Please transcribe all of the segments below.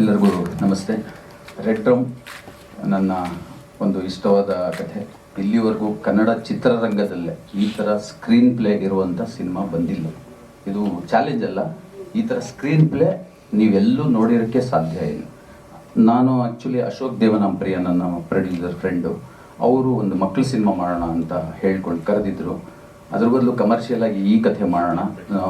ಎಲ್ಲರಿಗೂ ನಮಸ್ತೆ. Red drum ನನ್ನ ಒಂದು ಇಷ್ಟವಾದ ಕಥೆ. ಇಲ್ಲಿವರೆಗೂ ಕನ್ನಡ ಚಿತ್ರರಂಗದಲ್ಲೇ ಈ ಥರ ಸ್ಕ್ರೀನ್ ಪ್ಲೇ ಇರುವಂಥ ಸಿನಿಮಾ ಬಂದಿಲ್ಲ. ಇದು ಚಾಲೆಂಜ್ ಅಲ್ಲ. ಈ ಥರ ಸ್ಕ್ರೀನ್ ಪ್ಲೇ ನೀವೆಲ್ಲೂ ನೋಡಿರೋಕ್ಕೆ ಸಾಧ್ಯ ಇಲ್ಲ. ನಾನು ಆ್ಯಕ್ಚುಲಿ ಅಶೋಕ್ ದೇವನಾಂಪ್ರಿಯ, ನನ್ನ ಪ್ರೊಡ್ಯೂಸರ್ ಫ್ರೆಂಡು ಅವರು ಒಂದು ಮಕ್ಕಳ ಸಿನಿಮಾ ಮಾಡೋಣ ಅಂತ ಹೇಳ್ಕೊಂಡು ಕರೆದಿದ್ರು. ಅದ್ರ ಬದಲು ಕಮರ್ಷಿಯಲ್ ಆಗಿ ಈ ಕಥೆ ಮಾಡೋಣ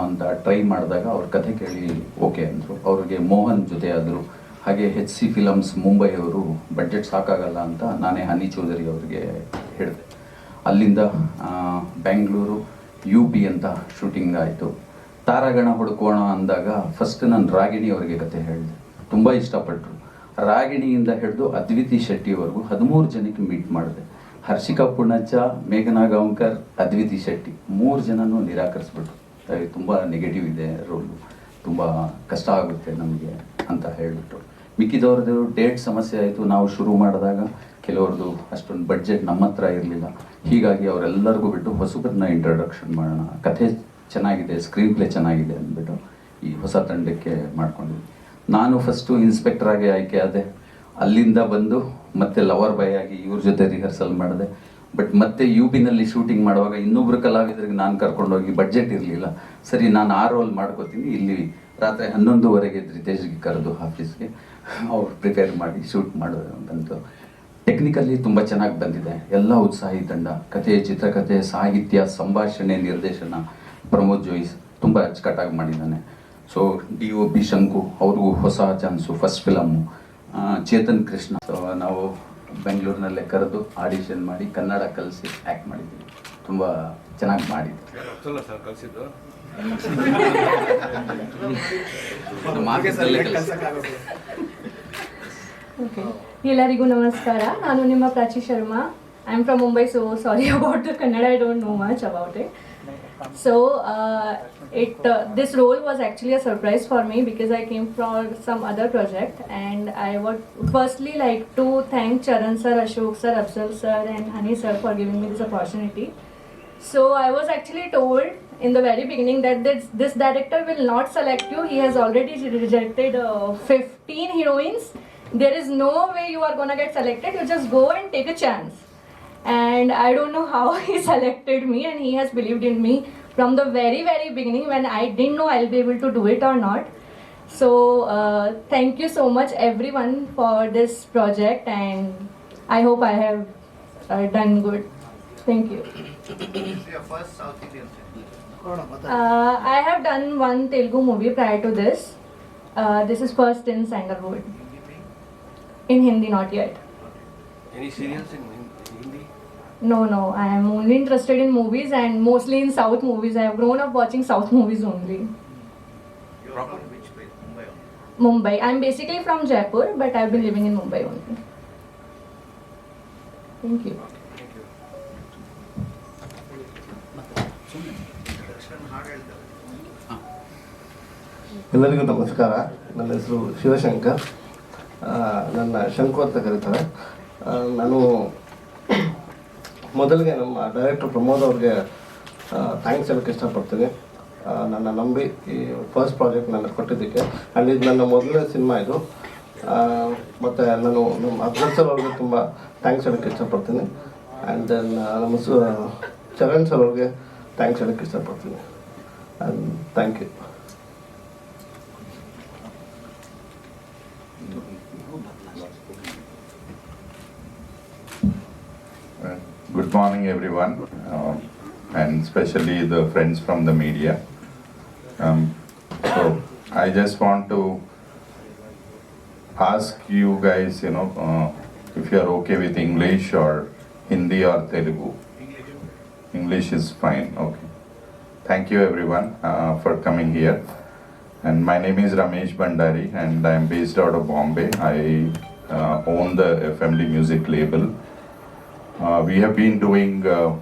ಅಂತ ಟ್ರೈ ಮಾಡಿದಾಗ ಅವ್ರ ಕಥೆ ಕೇಳಿ ಓಕೆ ಅಂದರು. ಅವ್ರಿಗೆ ಮೋಹನ್ ಜೊತೆ ಆದರು ಹಾಗೆ ಹೆಚ್ ಸಿ ಫಿಲಮ್ಸ್ ಮುಂಬೈಯವರು ಬಡ್ಜೆಟ್ ಸಾಕಾಗಲ್ಲ ಅಂತ ನಾನೇ ಹನಿ ಚೌಧರಿ ಅವರಿಗೆ ಹೇಳಿದೆ. ಅಲ್ಲಿಂದ ಬೆಂಗಳೂರು ಯು ಪಿ ಅಂತ ಶೂಟಿಂಗ್ ಆಯಿತು. ತಾರಾಗಣ ಹುಡುಕೋಣ ಅಂದಾಗ ಫಸ್ಟ್ ನಾನು ರಾಗಿಣಿ ಅವರಿಗೆ ಕತೆ ಹೇಳಿದೆ. ತುಂಬ ಇಷ್ಟಪಟ್ಟರು ರಾಗಿಣಿಯಿಂದ ಹಿಡಿದು ಅದ್ವಿತಿ ಶೆಟ್ಟಿವರೆಗೂ ಹದಿಮೂರು ಜನಕ್ಕೆ ಮೀಟ್ ಮಾಡಿದೆ. ಹರ್ಷಿಕಾ ಪುಣಚ ಮೇಘನಾ ಗಾಂವ್ಕರ್, ಅದ್ವಿತಿ ಶೆಟ್ಟಿ ಮೂರು ಜನನೂ ನಿರಾಕರಿಸ್ಬಿಟ್ರು. ತುಂಬ ನೆಗೆಟಿವ್ ಇದೆ ರೋಲು ತುಂಬ ಕಷ್ಟ ಆಗುತ್ತೆ ನಮಗೆ ಅಂತ ಹೇಳಿಬಿಟ್ರು. ಮಿಕ್ಕಿದವ್ರದ್ದು ಡೇಟ್ ಸಮಸ್ಯೆ ಆಯಿತು, ನಾವು ಶುರು ಮಾಡಿದಾಗ ಕೆಲವ್ರದ್ದು ಅಷ್ಟೊಂದು ಬಡ್ಜೆಟ್ ನಮ್ಮ ಹತ್ರ ಇರಲಿಲ್ಲ. ಹೀಗಾಗಿ ಅವರೆಲ್ಲರಿಗೂ ಬಿಟ್ಟು ಹೊಸಬರನ್ನ ಇಂಟ್ರಡಕ್ಷನ್ ಮಾಡೋಣ. ಕಥೆ ಚೆನ್ನಾಗಿದೆ ಸ್ಕ್ರೀನ್ ಪ್ಲೇ ಚೆನ್ನಾಗಿದೆ ಅಂದ್ಬಿಟ್ಟು ಈ ಹೊಸ ತಂಡಕ್ಕೆ ಮಾಡಿಕೊಂಡ್ವಿ. ನಾನು ಫಸ್ಟು ಇನ್ಸ್ಪೆಕ್ಟರ್ ಆಗಿ ಆಯ್ಕೆ ಆದೆ. ಅಲ್ಲಿಂದ ಬಂದು ಮತ್ತೆ ಲವರ್ ಬಾಯ್ ಆಗಿ ಇವ್ರ ಜೊತೆ ರಿಹರ್ಸಲ್ ಮಾಡಿದೆ. ಬಟ್ ಮತ್ತೆ ಯು ಬಿನಲ್ಲಿ ಶೂಟಿಂಗ್ ಮಾಡುವಾಗ ಇನ್ನೊಬ್ರು ಕಲಾವಿದರಿಗೆ ನಾನು ಕರ್ಕೊಂಡೋಗಿ ಬಡ್ಜೆಟ್ ಇರಲಿಲ್ಲ. ಸರಿ, ನಾನು ಆ ರೋಲ್ ಮಾಡ್ಕೋತೀನಿ. ಇಲ್ಲಿ ರಾತ್ರಿ ಹನ್ನೊಂದುವರೆಗೆ ರಿತೇಶ್ಗೆ ಕರೆದು ಆಫೀಸ್ಗೆ ಅವ್ರು ಪ್ರಿಪೇರ್ ಮಾಡಿ, ಶೂಟ್ ಮಾಡೋದು ಬಂತು ಟೆಕ್ನಿಕಲಿ ತುಂಬ ಚೆನ್ನಾಗಿ ಬಂದಿದೆ. ಎಲ್ಲ ಉತ್ಸಾಹಿ ತಂಡ. ಕಥೆ, ಚಿತ್ರಕಥೆ, ಸಾಹಿತ್ಯ, ಸಂಭಾಷಣೆ, ನಿರ್ದೇಶನ, ಪ್ರಮೋದ್ ಜೋಯಿಸ್ ತುಂಬ ಅಚ್ಚುಕಟ್ಟಾಗಿ ಮಾಡಿದ್ದಾನೆ. So D O B Shanku ಅವ್ರಿಗೂ ಹೊಸ chance first film Chetan Krishna. So ನಾವು ಬೆಂಗಳೂರಿನಲ್ಲೇ ಕರೆದು ಆಡಿಷನ್ ಮಾಡಿ ಕನ್ನಡ ಕಲಿಸಿ ಆ್ಯಕ್ಟ್ ಮಾಡಿದ್ದೀವಿ. ತುಂಬ ಚೆನ್ನಾಗಿ ಮಾಡಿದ್ವಿ. ಅಲ್ಲ ಸರ್ ಕಲಿಸಿದ್ದು ಇದು ಮಾರ್ಗದಲ್ಲೇ ಕಲಿಸಿ ಓಕೆ ಎಲ್ಲರಿಗೂ ನಮಸ್ಕಾರ ನಾನು ನಿಮ್ಮ Prachi Sharma I am from Mumbai so sorry about the Kannada I don't know much about it so it this role was actually a surprise for me because I came from some other project and I what firstly like to thank Charan sir Ashok sir Afsal sir and Honey sir for giving me this opportunity So I was actually told in the very beginning that this, this director will not select you. He has already rejected uh, 15 heroines. There is no way you are gonna get selected. You just go and take a chance. And I don't know how he selected me, and he has believed in me from the very very beginning when I didn't know I'll be able to do it or not. So uh, thank you so much everyone for this project, and I hope I have uh, done good. Thank you. your first South Indian? Uh, I have done one Telugu movie prior to this. Uh, this is first in Sandalwood. In Hindi, not yet. Any serials in Hindi? No, no. I am only interested in movies and mostly in South movies. I have grown up watching South movies only. Proper which place? Mumbai. Mumbai. I'm basically from Jaipur, but I've been living in Mumbai only. Thank you. ಎಲ್ಲರಿಗೂ ನಮಸ್ಕಾರ. ನನ್ನ ಹೆಸರು ಶಿವಶಂಕರ್. ನನ್ನ ಶಂಕು ಅಂತ ಕರೀತಾರೆ. ನಾನು ಮೊದಲಿಗೆ ನಮ್ಮ ಡೈರೆಕ್ಟರ್ ಪ್ರಮೋದ್ ಅವ್ರಿಗೆ ಥ್ಯಾಂಕ್ಸ್ ಹೇಳೋಕ್ಕೆ ಇಷ್ಟಪಡ್ತೀನಿ. ನನ್ನ ನಂಬಿ ಈ ಫಸ್ಟ್ ಪ್ರಾಜೆಕ್ಟ್ ನನಗೆ ಕೊಟ್ಟಿದ್ದಕ್ಕೆ. ಆ್ಯಂಡ್ ಇದು ನನ್ನ ಮೊದಲನೇ ಸಿನಿಮಾ ಇದು. ಮತ್ತು ನಾನು ನಮ್ಮ ಅಗ್ರಸರ್ ಸರ್ ಅವ್ರಿಗೆ ತುಂಬ ಥ್ಯಾಂಕ್ಸ್ ಹೇಳೋಕ್ಕೆ ಇಷ್ಟಪಡ್ತೀನಿ. ಆ್ಯಂಡ್ ದೆನ್ ನಮ್ಮ ಚರಣ್ ಸರ್ ಅವ್ರಿಗೆ ಥ್ಯಾಂಕ್ಸ್ ಹೇಳಕ್ಕೆ ಇಷ್ಟಪಡ್ತೀನಿ and thank you Uh, Good morning, everyone, um, and especially the friends from the media. Um, So I just want to ask you guys, you know, uh, if you are okay with English or Hindi or Telugu. English is fine, okay. Thank you, everyone, uh, for coming here. And my name is Ramesh Bandari, and I am based out of Bombay. I uh, own the FMD music label. Uh, we have been doing uh,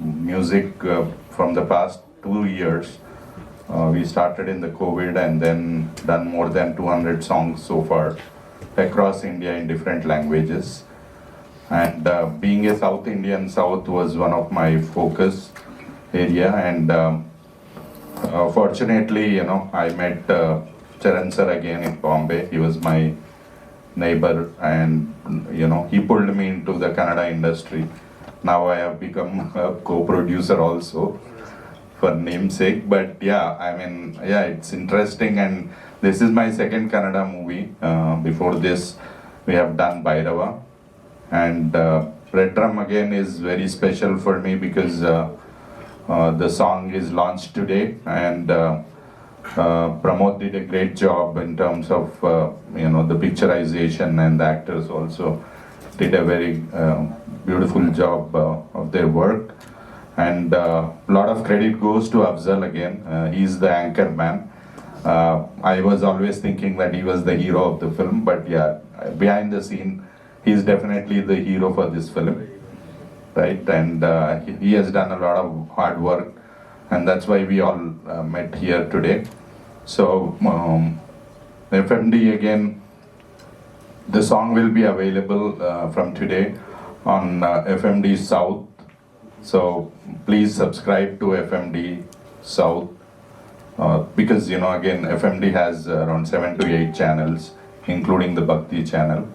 music uh, from the past two years. Uh, we started in the COVID and then done more than 200 songs so far across India in different languages. And uh, being a South Indian, South was one of my focus area. And um, uh, fortunately, you know, I met uh, Charan sir again in Bombay. He was my neighbor and you know he pulled me into the Kannada industry. Now I have become a co-producer also for namesake. But yeah, I mean yeah, it's interesting and this is my second Kannada movie. Uh, before this, we have done Bhairava and uh, again is very special for me because uh, uh, the song is launched today and uh, uh, Pramod did a great job in terms of uh, you know the picturization and the actors also did a very uh, beautiful job uh, of their work. And a lot of credit goes to Afzal again. Uh, he's the anchor man. Uh, I was always thinking that he was the hero of the film but yeah behind the scene he's definitely the hero for this film right? And uh, he, has done a lot of hard work, and that's why we all uh, met here today. So, um, FMD again, the song will be available uh, from today on uh, FMD South. So, please subscribe to FMD South. Uh, because you know again FMD has around seven to eight channels, including the Bhakti channel.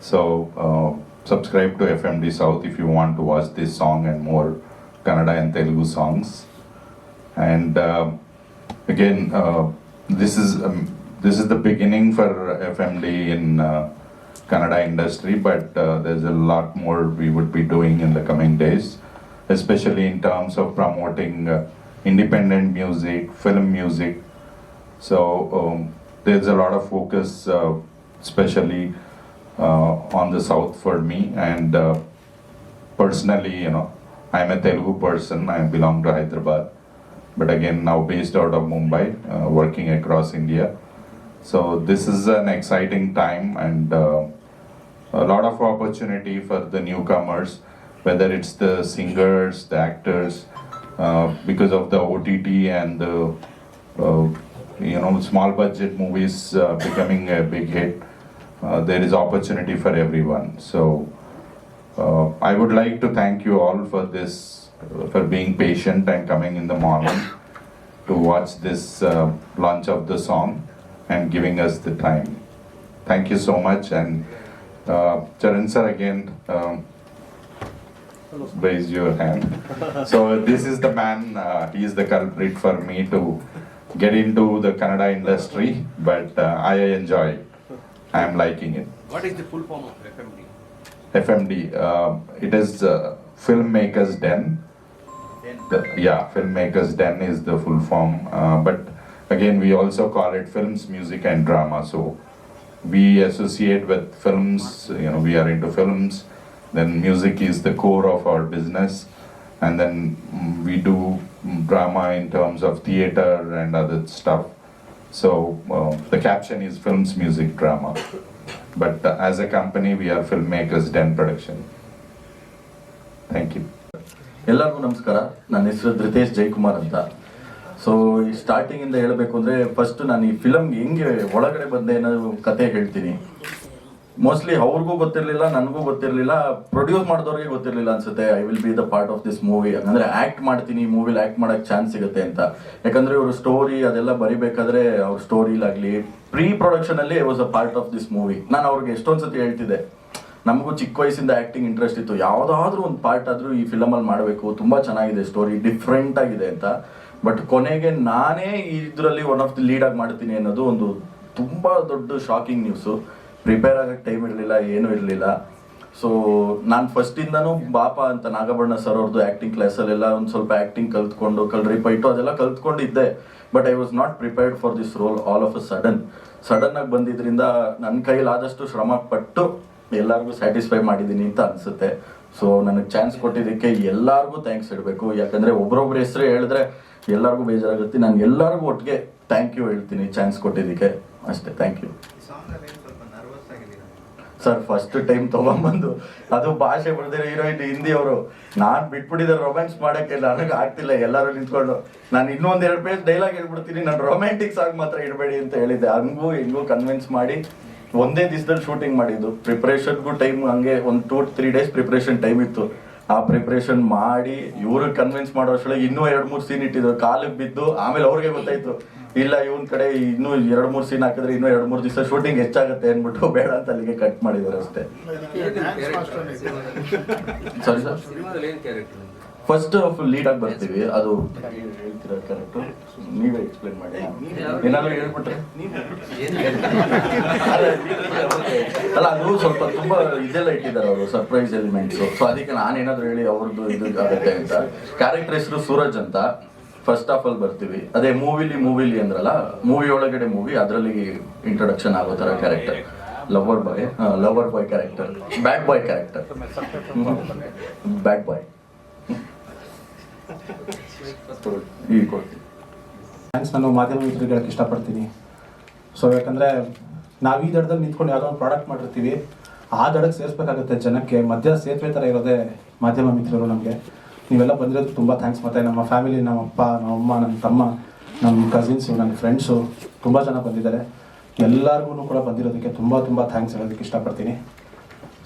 So uh, subscribe to FMD South if you want to watch this song and more Kannada and Telugu songs. And uh, again, uh, this is um, this is the beginning for FMD in uh, Kannada industry, but uh, there's a lot more we would be doing in the coming days, especially in terms of promoting uh, independent music, film music. So um, there's a lot of focus, uh, especially on the south for me. And uh, personally you know i'm a telugu person. I belong to hyderabad. But again now based out of mumbai uh, working across india. So this is an exciting time. And uh, a lot of opportunity for the newcomers whether it's the singers the actors uh, because of the ott and the uh, you know small budget movies uh, becoming a big hit uh, there is opportunity for everyone. So uh, I would like to thank you all for this, uh, for being patient and coming in the morning to watch this uh, launch of the song and giving us the time. Thank you so much and uh, Charan sir again. Um, raise your hand. So this is the man. Uh, he is the culprit for me to get into the Kannada industry, but uh, I enjoy it. I am liking it. What is the full form of FMD? FMD. Uh, it is uh, Filmmakers Den. Then The, yeah, Filmmakers Den is the full form. Uh, but again, we also call it films, music, and drama. So we associate with films. You know, we are into films. Then music is the core of our business, and then mm, we do mm, drama in terms of theater and other stuff. So uh, the caption is films, music, drama. But uh, as a company, we are Filmmakers Den Production. Thank you. ಎಲ್ಲರಿಗೂ ನಮಸ್ಕಾರ ನನ್ನ ಹೆಸರು ಧೃತೇಶ್ ಜಯಕುಮಾರ್ ಅಂತ so ಈ starting ಇಂದ ಹೇಳಬೇಕು ಅಂದ್ರೆ first ನಾನು ಈ ಫಿಲಮ್ಗೆ ಹೆಂಗೆ ಒಳಗಡೆ ಬಂದೆ ಅನ್ನೋ ಕತೆ ಹೇಳ್ತೀನಿ ಮೋಸ್ಟ್ಲಿ ಅವ್ರಿಗೂ ಗೊತ್ತಿರಲಿಲ್ಲ, ನನಗೂ ಗೊತ್ತಿರಲಿಲ್ಲ ಪ್ರೊಡ್ಯೂಸ್ ಮಾಡಿದವ್ರಿಗೆ ಗೊತ್ತಿರಲಿಲ್ಲ ಅನ್ಸುತ್ತೆ I will be the part of this movie ಅಂದ್ರೆ ಆಕ್ಟ್ ಮಾಡ್ತೀನಿ, ಈ ಮೂವಿಲಿ ಆಕ್ಟ್ ಮಾಡಕ್ ಚಾನ್ಸ್ ಸಿಗುತ್ತೆ ಅಂತ. ಯಾಕಂದ್ರೆ ಇವರು ಸ್ಟೋರಿ ಅದೆಲ್ಲ ಬರಿಬೇಕಾದ್ರೆ ಅವ್ರ ಸ್ಟೋರಿಲಾಗ್ಲಿ ಪ್ರೀ ಪ್ರೊಡಕ್ಷನ್ ಅಲ್ಲಿ was a part of this movie ನಾನು ಅವ್ರಿಗೆ ಎಷ್ಟೊಂದ್ ಸತಿ ಹೇಳ್ತಿದ್ದೆ, ನಮಗೂ ಚಿಕ್ಕ ವಯಸ್ಸಿಂದ ಆಕ್ಟಿಂಗ್ ಇಂಟ್ರೆಸ್ಟ್ ಇತ್ತು, ಯಾವುದಾದ್ರೂ ಒಂದು ಪಾರ್ಟ್ ಆದ್ರೂ ಈ ಫಿಲಮ್ ಅಲ್ಲಿ ಮಾಡಬೇಕು, ತುಂಬಾ ಚೆನ್ನಾಗಿದೆ ಸ್ಟೋರಿ ಡಿಫ್ರೆಂಟ್ ಆಗಿದೆ ಅಂತ. ಬಟ್ ಕೊನೆಗೆ ನಾನೇ ಇದರಲ್ಲಿ ಒನ್ ಆಫ್ ದಿ ಲೀಡ್ ಆಗಿ ಮಾಡ್ತೀನಿ ಅನ್ನೋದು ಒಂದು ತುಂಬಾ ದೊಡ್ಡ ಶಾಕಿಂಗ್ ನ್ಯೂಸು ಪ್ರಿಪೇರ್ ಆಗಕ್ಕೆ ಟೈಮ್ ಇರಲಿಲ್ಲ, ಏನೂ ಇರಲಿಲ್ಲ. ಸೊ ನಾನು ಫಸ್ಟಿಂದನೂ ಬಾಪ ಅಂತ ನಾಗಬಣ್ಣ ಸರ್ ಅವ್ರದ್ದು ಆ್ಯಕ್ಟಿಂಗ್ ಕ್ಲಾಸಲ್ಲೆಲ್ಲ ಒಂದು ಸ್ವಲ್ಪ ಆ್ಯಕ್ಟಿಂಗ್ ಕಲ್ತ್ಕೊಂಡು, ಕಲ್ರಿ ಪೈಟು ಅದೆಲ್ಲ ಕಲ್ತ್ಕೊಂಡಿದ್ದೆ. But I was not prepared for this role all of a sudden sudden ಬಂದಿದ್ದರಿಂದ ನನ್ನ ಕೈಲಾದಷ್ಟು ಶ್ರಮ ಪಟ್ಟು ಎಲ್ಲರಿಗೂ ಸ್ಯಾಟಿಸ್ಫೈ ಮಾಡಿದ್ದೀನಿ ಅಂತ ಅನಿಸುತ್ತೆ. ಸೊ ನನಗೆ ಚಾನ್ಸ್ ಕೊಟ್ಟಿದ್ದಕ್ಕೆ ಎಲ್ಲರಿಗೂ ಥ್ಯಾಂಕ್ಸ್ ಇಡಬೇಕು. ಯಾಕಂದರೆ ಒಬ್ರೊಬ್ರ ಹೆಸರು ಹೇಳಿದ್ರೆ ಎಲ್ಲರಿಗೂ ಬೇಜಾರಾಗುತ್ತೆ. ನಾನು ಎಲ್ಲರಿಗೂ ಒಟ್ಟಿಗೆ ಥ್ಯಾಂಕ್ ಯು ಹೇಳ್ತೀನಿ ಚಾನ್ಸ್ ಕೊಟ್ಟಿದ್ದಕ್ಕೆ. ಅಷ್ಟೇ ಥ್ಯಾಂಕ್ ಯು ಈ ಸಾಂಗ್ ಅಲ್ಲಿ ಸ್ವಲ್ಪ ನರ್ವಸ್ ಆಗಿದ್ದೀರಾ ಸರ್ ಫಸ್ಟ್ ಟೈಮ್ ತಗೊಂಬಂದು. ಅದು ಭಾಷೆ ಬರ್ದಿರೋ ಹೀರೋಯಿನ್ ಹಿಂದಿ ಅವರು. ನಾನ್ ಬಿಟ್ಬಿಟ್ಟಿದ್ದೆ ರೊಮ್ಯಾನ್ಸ್ ಮಾಡಕ್ಕೆ, ನನಗೆ ಆಗ್ತಿಲ್ಲ, ಎಲ್ಲರೂ ನಿಂತ್ಕೊಂಡು. ನಾನು ಇನ್ನೊಂದ್ ಎರಡು ಪೇಜ್ ಡೈಲಾಗ್ ಹೇಳ್ಬಿಡ್ತೀನಿ. ನಾನು ರೊಮ್ಯಾಂಟಿಕ್ಸ್ ಆಗಿ ಮಾತ್ರ ಇಡಬೇಡಿ ಅಂತ ಹೇಳಿದ್ದೆ. ಹಂಗೂ ಹಿಂಗೂ ಕನ್ವಿನ್ಸ್ ಮಾಡಿ ಒಂದೇ ದಿವಸದಲ್ಲಿ ಶೂಟಿಂಗ್ ಮಾಡಿದ್ದು. ಪ್ರಿಪ್ರೇಷನ್ಗೂ ಟೈಮ್ ಹಂಗೆ ಒಂದು two three days preparation time ಇತ್ತು. ಆ ಪ್ರಿಪ್ರೇಷನ್ ಮಾಡಿ ಇವ್ರಿಗೆ ಕನ್ವಿನ್ಸ್ ಮಾಡೋ ಅಷ್ಟೊಳಗೆ ಇನ್ನೂ ಎರಡು, ಮೂರು ಸೀನ್ ಇಟ್ಟಿದ್ರು. ಕಾಲಿಗೆ ಬಿದ್ದು ಆಮೇಲೆ ಅವ್ರಿಗೆ ಗೊತ್ತಾಯ್ತು. ಇಲ್ಲ ಇವನ್ ಕಡೆ ಇನ್ನೂ ಎರಡ್ ಮೂರ್ ಸೀನ್ ಹಾಕಿದ್ರೆ ಇನ್ನೂ ಎರಡ್ ಮೂರ್ ದಿವಸ ಶೂಟಿಂಗ್ ಹೆಚ್ಚಾಗುತ್ತೆ ಅನ್ಬಿಟ್ಟು ಬೇಡ ಅಂತ ಅಲ್ಲಿಗೆ ಕಟ್ ಮಾಡಿದಾರೆ ಅಷ್ಟೇ. ಸಾರಿ ಸರ್ ಸಿನಿಮಾದಲ್ಲಿ ಏನ್ ಕ್ಯಾರೆಕ್ಟರ್ ಫಸ್ಟ್ ಆಫ್ ಲೀಡ್ ಆಗಿ ಬರ್ತೀವಿ. ಅದು ಹೇಳ್ತಿರೋ ಕರೆಕ್ಟ್ ನೀವೇ ಎಕ್ಸ್ಪ್ಲೇನ್ ಮಾಡಿ. ಏನಾದ್ರು ಹೇಳ್ಬಿಟ್ರೆ. ಅಲ್ಲ, ಅಲ್ಲ ಅದು ಸ್ವಲ್ಪ ತುಂಬಾ ಇದೆಲ್ಲ ಇಟ್ಟಿದ್ದಾರೆ ಅವರು ಸರ್ಪ್ರೈಸ್ ಎಲಿಮೆಂಟ್ಸ್ ಸೊ ಅದಕ್ಕೆ ನಾನೇನಾದ್ರು ಹೇಳಿ ಅವ್ರದ್ದು ಇದು ಆಗುತ್ತೆ ಅಂತ. ಕ್ಯಾರೆಕ್ಟರ್ ಹೆಸರು ಸೂರಜ್ ಅಂತ. ಫಸ್ಟ್ ಆಫ್ ಅಲ್ಲಿ ಬರ್ತೀವಿ. ಅದೇ ಮೂವಿಲಿ ಮೂವಿಲಿ ಅಂದ್ರಲ್ಲ ಮೂವಿ ಒಳಗಡೆ ಮೂವಿ ಅದರಲ್ಲಿ ಇಂಟ್ರೊಡಕ್ಷನ್ ಆಗೋ ತರ character lover boy lover boy character bad boy character bad boy ಈ ಕೊಡ್ತೀನಿ ಥ್ಯಾಂಕ್ಸ್ ನಾನು ಮಾಧ್ಯಮ ಮಿತ್ರಗಳಿಗೆ ಹೇಳಕ್ಕೆ ಇಷ್ಟಪಡ್ತೀನಿ. ಸೊ ಯಾಕಂದರೆ ನಾವು ಈ ದಡದಲ್ಲಿ ನಿಂತ್ಕೊಂಡು ಯಾವುದೋ ಒಂದು ಪ್ರಾಡಕ್ಟ್ ಮಾಡಿರ್ತೀವಿ. ಆ ದಡಕ್ಕೆ ಸೇರಿಸ್ಬೇಕಾಗುತ್ತೆ ಜನಕ್ಕೆ. ಮಧ್ಯ ಸೇತುವೆ ಥರ ಇರೋದೇ ಮಾಧ್ಯಮ ಮಿತ್ರರು ನಮಗೆ. ನೀವೆಲ್ಲ ಬಂದಿರೋದು ತುಂಬ ಥ್ಯಾಂಕ್ಸ್ ಮತ್ತೆ ನಮ್ಮ ಫ್ಯಾಮಿಲಿ ನಮ್ಮ ಅಪ್ಪ, ನಮ್ಮ ಅಮ್ಮ ನನ್ನ ತಮ್ಮ, ನಮ್ಮ ಕಸಿನ್ಸು ನನ್ನ ಫ್ರೆಂಡ್ಸು ತುಂಬ ಜನ ಬಂದಿದ್ದಾರೆ. ಎಲ್ಲರಿಗೂ ಕೂಡ ಬಂದಿರೋದಕ್ಕೆ ತುಂಬ ತುಂಬ ಥ್ಯಾಂಕ್ಸ್ ಹೇಳೋದಕ್ಕೆ ಇಷ್ಟಪಡ್ತೀನಿ.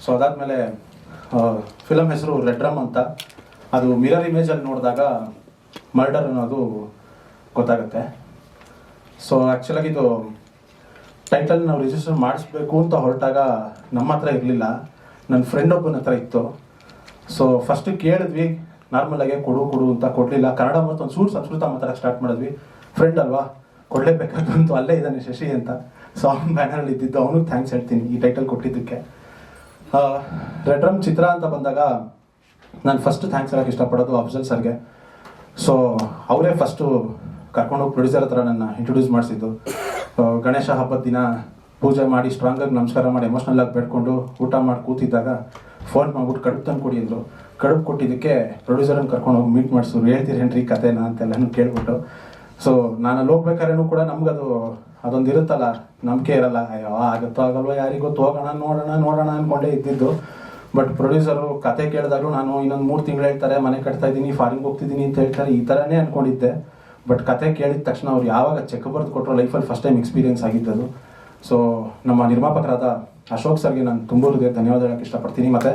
ಸೊ ಅದಾದಮೇಲೆ ಫಿಲಮ್ ಹೆಸರು ರೆಡ್ ಅಂತ. ಅದು ಮಿರರ್ ಇಮೇಜಲ್ಲಿ ನೋಡಿದಾಗ ಮರ್ಡರ್ ಅನ್ನೋದು ಗೊತ್ತಾಗುತ್ತೆ. ಸೊ ಆ್ಯಕ್ಚುಲಾಗಿ ಇದು ಟೈಟಲ್ ನಾವು ರಿಜಿಸ್ಟರ್ ಮಾಡಿಸ್ಬೇಕು ಅಂತ ಹೊರಟಾಗ ನಮ್ಮ ಹತ್ರ ಇರಲಿಲ್ಲ. ನನ್ನ ಫ್ರೆಂಡ್ ಒಬ್ಬನ ಹತ್ರ ಇತ್ತು. ಸೊ ಫಸ್ಟ್ ಕೇಳಿದ್ವಿ ನಾರ್ಮಲಾಗೆ ಕೊಡು ಕೊಡು ಅಂತ ಕೊಡಲಿಲ್ಲ. ಕನ್ನಡ ಮತ್ತು ಒಂದು ಸೂಟ್ ಸಂಸ್ಕೃತ ಮಾತಾಡಕ್ಕೆ ಸ್ಟಾರ್ಟ್ ಮಾಡಿದ್ವಿ. ಫ್ರೆಂಡ್ ಅಲ್ವಾ? ಕೊಡಲೇಬೇಕಾದಂತು ಅಲ್ಲೇ ಇದ್ದಾನೆ ಶಶಿ ಅಂತ. ಸೊ ಅವ್ನ ಬ್ಯಾನರಲ್ಲಿ ಇದ್ದಿದ್ದು ಅವನು ಥ್ಯಾಂಕ್ಸ್ ಹೇಳ್ತೀನಿ ಈ ಟೈಟಲ್ ಕೊಟ್ಟಿದ್ದಕ್ಕೆ. ರೆಡ್ ರಮ್ ಚಿತ್ರ ಅಂತ ಬಂದಾಗ ನಾನು ಫಸ್ಟ್ ಥ್ಯಾಂಕ್ಸ್ ಹೇಳಕ್ಕೆ ಇಷ್ಟಪಡೋದು ಅಫ್ಜಲ್ ಸರ್ಗೆ. ಸೊ ಅವರೇ ಫಸ್ಟು ಕರ್ಕೊಂಡೋಗಿ ಪ್ರೊಡ್ಯೂಸರ್ ಹತ್ರ ನನ್ನ ಇಂಟ್ರೊಡ್ಯೂಸ್ ಮಾಡಿಸಿದ್ದು. ಗಣೇಶ ಹಬ್ಬದ ದಿನ ಪೂಜೆ ಮಾಡಿ ಸ್ಟ್ರಾಂಗಾಗಿ ನಮಸ್ಕಾರ ಮಾಡಿ ಎಮೋಷ್ನಲ್ ಆಗಿ ಬೇಡ್ಕೊಂಡು ಊಟ ಮಾಡಿ ಕೂತಿದ್ದಾಗ ಫೋನ್ ಮಾಡ್ಬಿಟ್ಟು ಕಡುಬು ತಂದು ಕೊಡಿ ಕಡುಬು ಕೊಟ್ಟಿದ್ದಕ್ಕೆ ಪ್ರೊಡ್ಯೂಸರನ್ನು ಕರ್ಕೊಂಡು ಹೋಗಿ ಮೀಟ್ ಮಾಡಿಸಿದ್ರು ಹೇಳ್ತೀರೇನ್ರಿ ಕಥೆನ ಅಂತೆಲ್ಲನೂ ಕೇಳ್ಬಿಟ್ಟು. ಸೊ ನಾನು ಅಲ್ಲಿ ಹೋಗ್ಬೇಕಾದ್ರೂ ಕೂಡ ನಮ್ಗದು ಅದೊಂದು ಇರುತ್ತಲ್ಲ, ನಂಬಿಕೆ ಇರಲ್ಲ, ಅಯ್ಯೋ, ಆಗುತ್ತೋ ಆಗಲ್ವೋ ಯಾರಿಗೂ ಹೋಗೋಣ ನೋಡೋಣ ನೋಡೋಣ ಅಂದ್ಕೊಂಡೇ ಇದ್ದಿದ್ದು. ಬಟ್ ಪ್ರೊಡ್ಯೂಸರು ಕತೆ ಕೇಳಿದಾಗಲೂ ನಾನು ಇನ್ನೊಂದು ಮೂರು ತಿಂಗಳು ಹೇಳ್ತಾರೆ, ಮನೆ ಕಟ್ತಾ ಇದ್ದೀನಿ ಫಾರಿನ್ಗೆ ಹೋಗ್ತಿದ್ದೀನಿ ಅಂತ ಹೇಳ್ತಾರೆ, ಈ ಥರನೇ ಅಂದ್ಕೊಂಡಿದ್ದೆ ಬಟ್ ಕತೆ ಕೇಳಿದ ತಕ್ಷಣ ಅವ್ರು ಯಾವಾಗ ಚೆಕ್ ಬರೆದು ಕೊಟ್ಟರು ಲೈಫಲ್ಲಿ ಫಸ್ಟ್ ಟೈಮ್ ಎಕ್ಸ್ಪೀರಿಯನ್ಸ್ ಆಗಿದ್ದದು. ಸೊ ನಮ್ಮ ನಿರ್ಮಾಪಕರಾದ ಅಶೋಕ್ ಸರ್ಗೆ ನಾನು ತುಂಬ ಹೃದಯ ಧನ್ಯವಾದ ಹೇಳಕ್ಕೆ ಇಷ್ಟಪಡ್ತೀನಿ. ಮತ್ತು